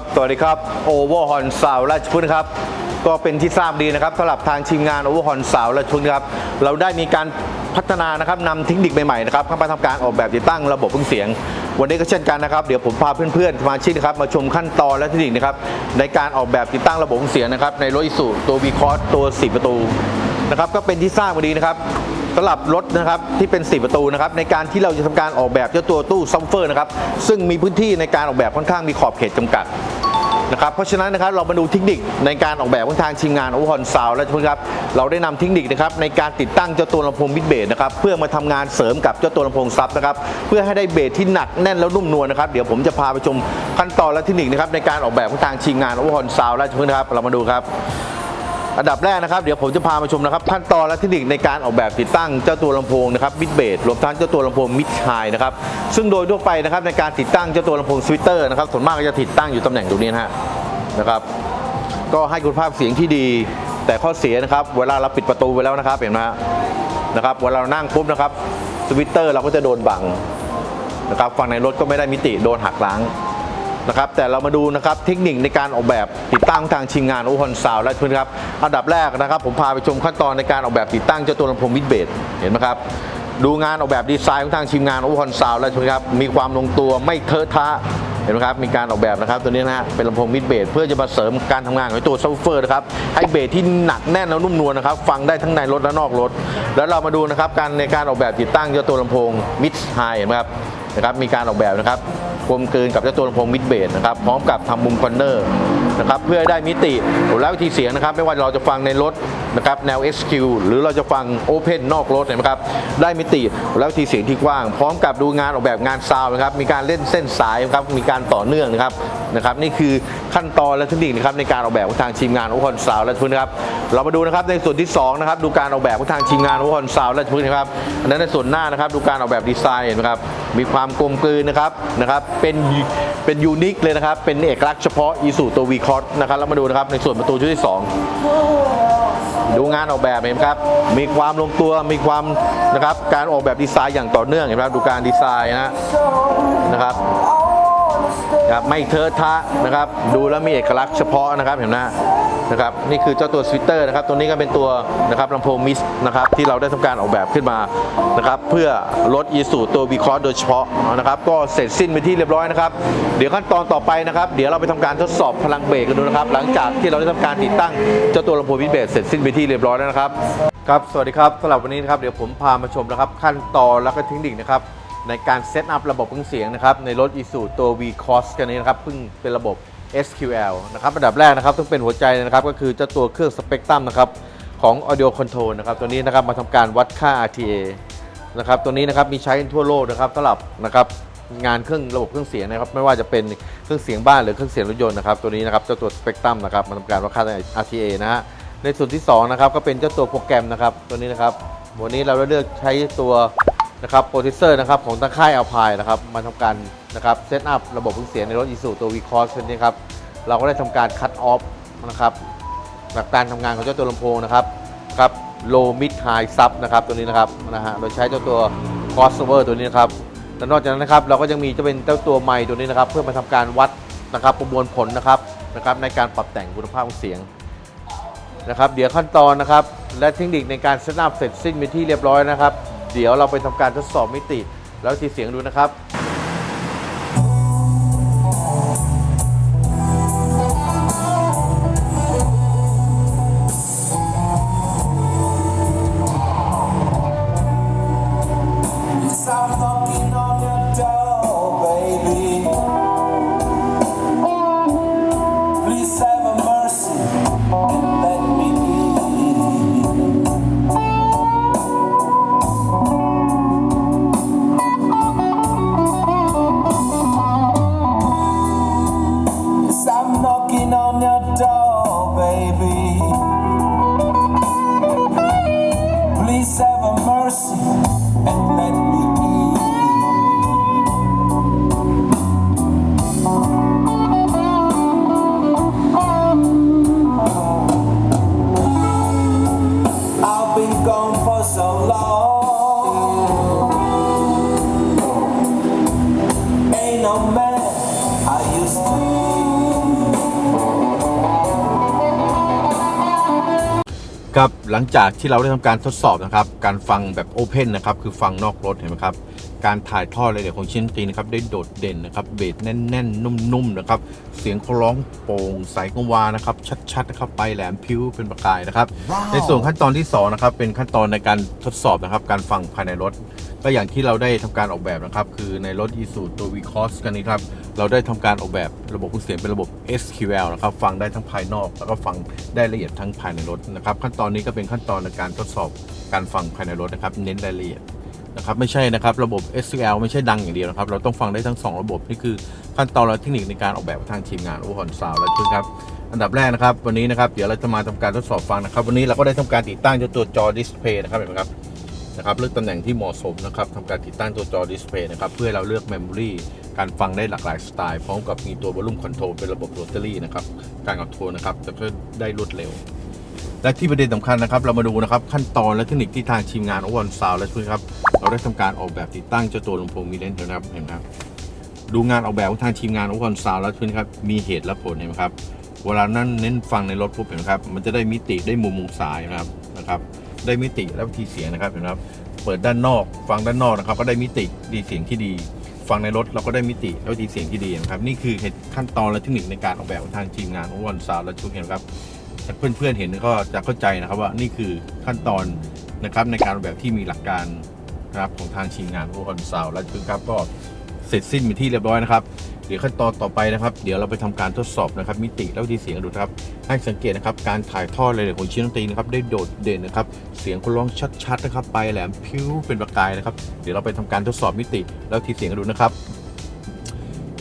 ครับสวัสดีครับโอเวอร์ฮอนสาวราชพฤกษ์ครับ ก็เป็นที่ทราบดีนะครับสำหรับทางทีมงานโอเวอร์ฮอนสาวราชพฤกษ์ครับ เราได้มีการพัฒนานะครับนำเทคนิคใหม่ๆนะครับเข้ามาทำการออกแบบติดตั้งระบบเครื่องเสียง วันนี้ก็เช่นกันนะครับ เดี๋ยวผมพาเพื่อนๆสมาชิกนะครับมาชมขั้นตอนและเทคนิคนะครับในการออกแบบติดตั้งระบบเครื่องเสียงนะครับในรถอิสุตัววีคอร์ตัว 4 ประตูนะครับก็เป็นที่ทราบกันดีนะครับำหรับรถนะครับที่เป็น 4 ประตูนะครับในการที่เราจะทำการออกแบบเจ้าตัวตู้ซัมเฟอร์นะครับซึ่งมีพื้นที่ในการออกแบบค่อนข้างมีขอบเขตจำกัดนะครับเพราะฉะนั้นนะครับเรามาดูเทคนิคในการออกแบบของทางทีมงานโอเวอร์ฮอนซาวและทุกครับเราได้นำเทคนิคนะครับในการติดตั้งเจ้าตัวลำโพงมิดเบสนะครับเพื่อมาทำงานเสริมกับเจ้าตัวลำโพงซับนะครับเพื่อให้ได้เบสที่หนักแน่นแล้วนุ่มนวลนะครับเดี๋ยวผมจะพาไปชมขั้นตอนและเทคนิคนะครับในการออกแบบของทางทีมงานโอเวอร์ฮอนซาวและทุกครับเรามาดูครับ อันดับแรกนะครับเดี๋ยวผมจะพามาชมนะครับขั้นตอนและเทคนิคในการออกแบบติดตั้งเจ้าตัวลำโพงนะครับมิดเบสรวมทั้งเจ้าตัวลำโพงมิดไฮนะครับซึ่งโดยทั่วไปนะครับในการติดตั้งเจ้าตัวลำโพงสวิตเตอร์นะครับส่วนมากก็จะติดตั้งอยู่ตำแหน่งตรงนี้นะฮะนะครับก็ให้คุณภาพเสียงที่ดี แต่ข้อเสียนะครับเวลาเราปิดประตูไปแล้วนะครับเห็นไหมนะครับเวลาเรานั่งปุ๊บนะครับสวิตเตอร์เราก็จะโดนบังนะครับฝั่งในรถก็ไม่ได้มิติโดนหักล้าง นะครับแต่เรามาดูนะครับเทคนิคในการออกแบบติดตั้งทางทีมงานโอฮอนซาวและเพื่อนครับอันดับแรกนะครับผมพาไปชมขั้นตอนในการออกแบบติดตั้งเจ้าตัวลำโพงมิดเบสเห็นไหมครับดูงานออกแบบดีไซน์ของทางทีมงานโอฮอนซาวและเพื่อนครับ มีความลงตัวไม่เทอะทะ เห็นไหมครับ มีการออกแบบนะครับ ตัวนี้นะฮะ เป็นลำโพงมิดเบสเพื่อจะมาเสริมการทำงานของตัวซับเฟอร์นะครับ ให้เบสที่หนักแน่นแล้วนุ่มนวลนะครับ ฟังได้ทั้งในรถและนอกรถ แล้วเรามาดูนะครับ การในการออกแบบติดตั้งเจ้าตัวลำโพงมิดไฮเห็นไหมครับ นะครับ มีการออกแบบนะครับกลมกลืนกับเจ้าตัวลำโพงมิดเบสนะครับพร้อมกับทำมุมคอนเนอร์นะครับเพื่อให้ได้มิติและวิธีเสียงนะครับ ไม่ว่าเราจะฟังในรถนะครับแนว SQ หรือเราจะฟัง Open นอกรถเห็นไหมครับได้มิติและวิธีเสียงที่กว้าง พร้อมกับดูงานออกแบบงานซาวด์นะครับมีการเล่นเส้นสายนะครับมีการต่อเนื่องนะครับนะครับนี่คือขั้นตอนและเทคนิคนะครับในการออกแบบของทางทีมงานโอคอนซาวและทุนนะครับเรามาดูนะครับในส่วนที่สองนะครับดูการออกแบบของทางทีมงานโอคอนซาวและทุนนะครับอันนั้นในส่วนหน้านะครับดูการออกแบบดีไซน์เห็นไหมครับมีความกลมกลืนนะครับนะครับเป็นเป็นยูนิคเลยนะครับเป็นเอกลักษณ์เฉพาะอีสูตัววีคอร์นะครับแล้วมาดูนะครับในส่วนประตูชุดที่สอง ดูงานออกแบบเห็นไหมครับ มีความลงตัว มีความนะครับ การออกแบบดีไซน์อย่างต่อเนื่องเห็นไหมครับ ดูการดีไซน์นะนะครับครับไม่เทอะทะนะครับ ดูแล้วมีเอกลักษณ์เฉพาะนะครับเห็นไหม นะครับนี่คือเจ้าตัวสวิตเตอร์นะครับตัวนี้ก็เป็นตัวนะครับลำโพงมิสนะครับที่เราได้ทำการออกแบบขึ้นมานะครับเพื่อลดอีสูตัววีคอร์โดยเฉพาะนะครับก็เสร็จสิ้นไปที่เรียบร้อยนะครับเดี๋ยวขั้นตอนต่อไปนะครับเดี๋ยวเราไปทำการทดสอบพลังเบรกกันดูนะครับ หลังจากที่เราได้ทำการติดตั้งเจ้าตัวลำโพงมิสเบสเสร็จสิ้นไปที่เรียบร้อยแล้วนะครับครับสวัสดีครับสำหรับวันนี้นะครับเดี๋ยวผมพามาชมนะครับขั้นตอนแล้วก็เทคนิคนะครับในการเซตอัพระบบเครื่องเสียงนะครับในรถ i s u ตัว v c o s กันนี้นะครับเพิ่งเป็นระบบ SQL นะครับอันดับแรกนะครับต้องเป็นหัวใจนะครับก็คือเจ้าตัวเครื่องสเปกตรัมนะครับของ Audio Control นะครับตัวนี้นะครับมาทำการวัดค่า RTA นะครับตัวนี้นะครับมีใช้ทั่วโลกนะครับสำหรับนะครับงานเครื่องระบบเครื่องเสียงนะครับไม่ว่าจะเป็นเครื่องเสียงบ้านหรือเครื่องเสียงรถยนต์นะครับตัวนี้นะครับเจ้าตัวสเปกตรัมนะครับมาทำการวัดค่า RTA นะฮะในส่วนที่2นะครับก็เป็นเจ้าตัวโปรแกรมนะครับตัวนี้นะครับวันนี้เราได้เลือกใช้ตัวนะครับโปรดิวเซอร์นะครับของทางค่ายอัลพายนะครับมาทำการ นะครับเซตอัพระบบเครื่งเสียงในรถอีซูตัว v c o s ตัวนี้ครับเราก็ได้ทำการคัดออฟนะครับหลักการทำงานของเจ้าตัวลำโพงนะครับครับ low mid high sub นะครับตัวนี้นะครับนะฮะโดยใช้เจ้าตัว crossover ตัวนี้นะครับและนอกจากนั้นนะครับเราก็ยังมีจะเป็นเจ้าตัวไมค์ตัวนี้นะครับ เพื่อมาทำการวัดนะครับประมวลผลนะครับนะครับ ในการปรับแต่งคุณภาพของเสียงนะครับ เดี๋ยวขั้นตอนนะครับ และเทคนิคในการเซตอัพเสร็จสิ้นเป็นที่เรียบร้อยนะครับ เดี๋ยวเราไปทำการทดสอบมิติ แล้วทีเสียงดูนะครับ หลังจากที่เราได้ทำการทดสอบนะครับ การฟังแบบโอเพนนะครับ คือฟังนอกรถเห็นไหมครับ การถ่ายทอดรายละเอียดของชิ้นดนตรีนะครับได้โดดเด่นนะครับเบสแน่นๆ นุ่มๆนะครับเสียงเขาร้องโปร่งใสกังวานนะครับชัดๆนะครับไปแหลมพิ้วเป็นประกายนะครับ ในส่วนขั้นตอนที่สองนะครับเป็นขั้นตอนในการทดสอบนะครับการฟังภายในรถ ก็อย่างที่เราได้ทำการออกแบบนะครับคือในรถ e s u ตัว v c o s กันนี้ครับเราได้ทำการออกแบบระบบเครื่องเสียงเป็นระบบ SQL นะครับฟังได้ทั้งภายนอก แล้วก็ฟังได้ละเอียดทั้งภายในรถนะครับขั้นตอนนี้ก็เป็นขั้นตอนในการทดสอบการฟังภายในรถนะครับ เน้นรายละเอียด นะครับไม่ใช่นะครับระบบ SQL ไม่ใช่ดังอย่างเดียวนะครับ เราต้องฟังได้ทั้ง 2 ระบบ นี่คือขั้นตอนและเทคนิคในการออกแบบทางทีมงานโอฮอนซาวและทุกครับอันดับแรกนะครับ วันนี้นะครับเดี๋ยวเราจะมาทำการทดสอบฟังนะครับ วันนี้เราก็ได้ทำการติดตั้งเจ้าตัวจอดิสเพย์นะครับเห็นไหมครับนะครับเลือกตำแหน่งที่เหมาะสมนะครับทำการติดตั้งตัวจอดิสเพย์นะครับเพื่อเราเลือกเมมโมรีการฟังได้หลากหลายสไตล์พร้อมกับมีตัววอลลุ่มคอนโทรลเป็นระบบโรตารี่นะครับการคอนโทรลนะครับจะเพื่อได้รวดเร็ว และที่ประเด็นสำคัญนะครับ เรามาดูนะครับขั้นตอนและเทคนิคที่ทางทีมงานโอวันซาวและช่วยครับ เราได้ทำการออกแบบติดตั้งเจ้าตัวลำโพงมีเลนส์นะครับเห็นไหมครับดูงานออกแบบของทางทีมงานโอวันซาวแล้วช่วยนครับมีเหตุและผลเห็นไหมครับเวลานั้นเน้นฟังในรถปุ๊บเห็นไหมครับมันจะได้มิติได้มุมมุมสายนะครับนะครับได้มิติและวิธีเสียงนะครับเห็นไหมครับเปิดด้านนอก ฟังด้านนอกนะครับ ก็ได้มิติดีเสียงที่ดี ฟังในรถเราก็ได้มิติและวิธีเสียงที่ดีนะครับนี่คือเหตุขั้นตอนและเทคนิคในการออกแบบของทางทีมงานของวันซาวและชุกเห็นไหมครับถ้าเพื่อนๆเห็นก็จะเข้าใจนะครับว่านี่คือขั้นตอนนะครับในการออกแบบที่มีหลักการ นะครับของทางทีมงานของวันซาวและชุกครับก็เสร็จสิ้นเป็นที่เรียบร้อยนะครับเดี๋ยวขั้นตอนต่อไปนะครับ เดี๋ยวเราไปทำการทดสอบนะครับ มิติและวิธีเสียงดูครับ ให้สังเกตนะครับการถ่ายทอดรายละเอียดของชิ้นดนตรีนะครับได้โดดเด่นนะครับ เสียงคนร้องชัดๆนะครับ ไปแหลมพิ้วเป็นประกายนะครับ เดี๋ยวเราไปทำการทดสอบมิติแล้ววิธีเสียงกันดูนะครับ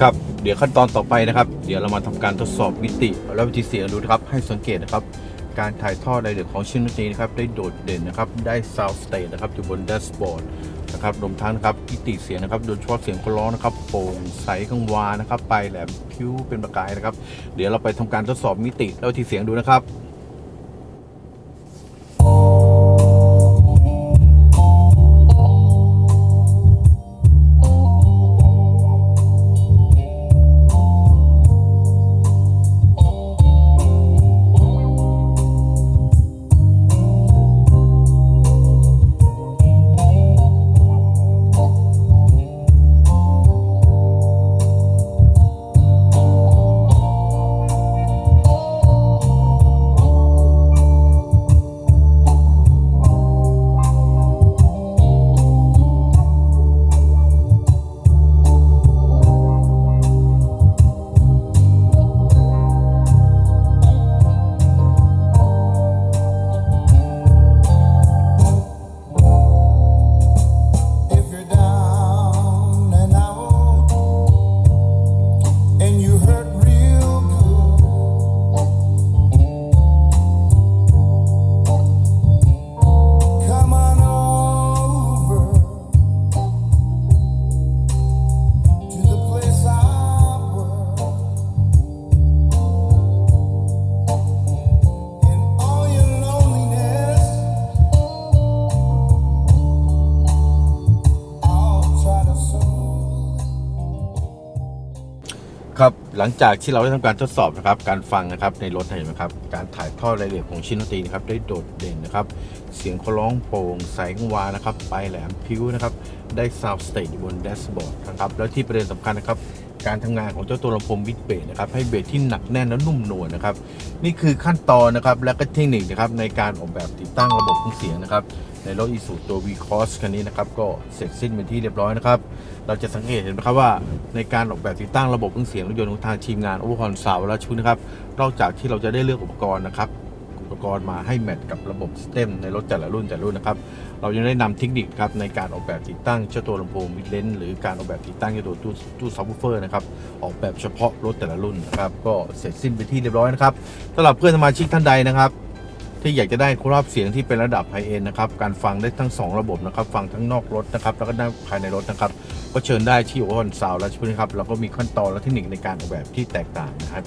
ครับเดี๋ยวขั้นตอนต่อไปนะครับ เดี๋ยวเรามาทำการทดสอบมิติแล้ววิธีเสียงดูนะครับ ให้สังเกตนะครับ การถ่ายทอดรายละเอียดของชิ้นนี้นะครับได้โดดเด่นนะครับได้ซาวด์สเตจนะครับอยู่บนแดชบอร์ดนะครับรวมทั้งนะครับมิติเสียงนะครับโดยเฉพาะเสียงคนร้องนะครับโปร่งใสกังวานนะครับ ไปแหลมคิ้วเป็นประกายนะครับ เดี๋ยวเราไปทำการทดสอบมิติแล้วที่เสียงดูนะครับ หลังจากที่เราได้ทำการทดสอบนะครับ การฟังนะครับในรถเห็นไหมครับ การถ่ายทอดรายละเอียดของชิ้นดนตรีนะครับได้โดดเด่นนะครับ เสียงเขาร้องโปร่งใสงวานนะครับไปแหลมพิ้วนะครับ ได้ sound stage อยู่บนแดชบอร์ดนะครับ แล้วที่ประเด็นสำคัญนะครับ การทำงานของเจ้าตัวลำโพงวิดเบสนะครับ ให้เบสที่หนักแน่นและนุ่มนวลนะครับ นี่คือขั้นตอนนะครับ และก็เทคนิคนะครับในการออกแบบติดตั้งระบบเครื่องเสียงนะครับ ในรถอีซูตัว v c o s คันนี้นะครับ ก็เสร็จสิ้นเป็นที่เรียบร้อยนะครับ เราจะสังเกตเห็นนะครับว่าในการออกแบบติดตั้งระบบเครื่องเสียงรถยนต์ของทางทีมงานอเวอร์คอนซาวและชุดนะครับ นอกจากที่เราจะได้เลือกอุปกรณ์นะครับอุปกรณ์มาให้แมทกับระบบสเต็มในรถแต่ละรุ่นแต่ละรุ่นนะครับ เรายังได้นำเทคนิคครับในการออกแบบติดตั้งเจ้าตัวลำโพงมิดเลนหรือการออกแบบติดตั้งเจ้าตัวตู้ตู้ซับวูเฟอร์นะครับออกแบบเฉพาะรถแต่ละรุ่นนะครับก็เสร็จสิ้นไปที่เรียบร้อยนะครับสำหรับเพื่อนสมาชิกท่านใดนะครับ ที่อยากจะได้คุณภาพเสียงที่เป็นระดับไฮเอ็นนะครับ การฟังได้ทั้ง 2 ระบบนะครับ ฟังทั้งนอกรถนะครับ แล้วก็ด้านภายในรถนะครับ ก็เชิญได้ที่โอคอนซาวและช่วยนะครับ เราก็มีขั้นตอนและเทคนิคในการออกแบบที่แตกต่างนะครับ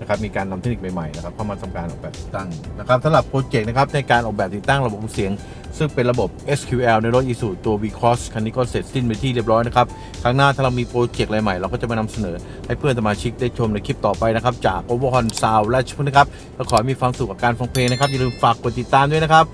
นะครับมีการนำเทคนิคใหม่ๆนะครับเข้ามาทำการออกแบบติดตั้งนะครับสำหรับโปรเจกต์นะครับในการออกแบบติดตั้งระบบเสียง ซึ่งเป็นระบบ SQL ในรถ Isuzu ตัว V-Cross คันนี้ก็เสร็จสิ้นไปที่เรียบร้อยนะครับครั้งหน้าถ้าเรามีโปรเจกต์อะไรใหม่เราก็จะมานำเสนอให้เพื่อนสมาชิกได้ชมในคลิปต่อไปนะครับจาก o v e r h o n Sound และชุดนะครับก็ขอให้มีความสุขกับการฟังเพลงนะครับอย่าลืมฝากกดติดตามด้วยนะครับ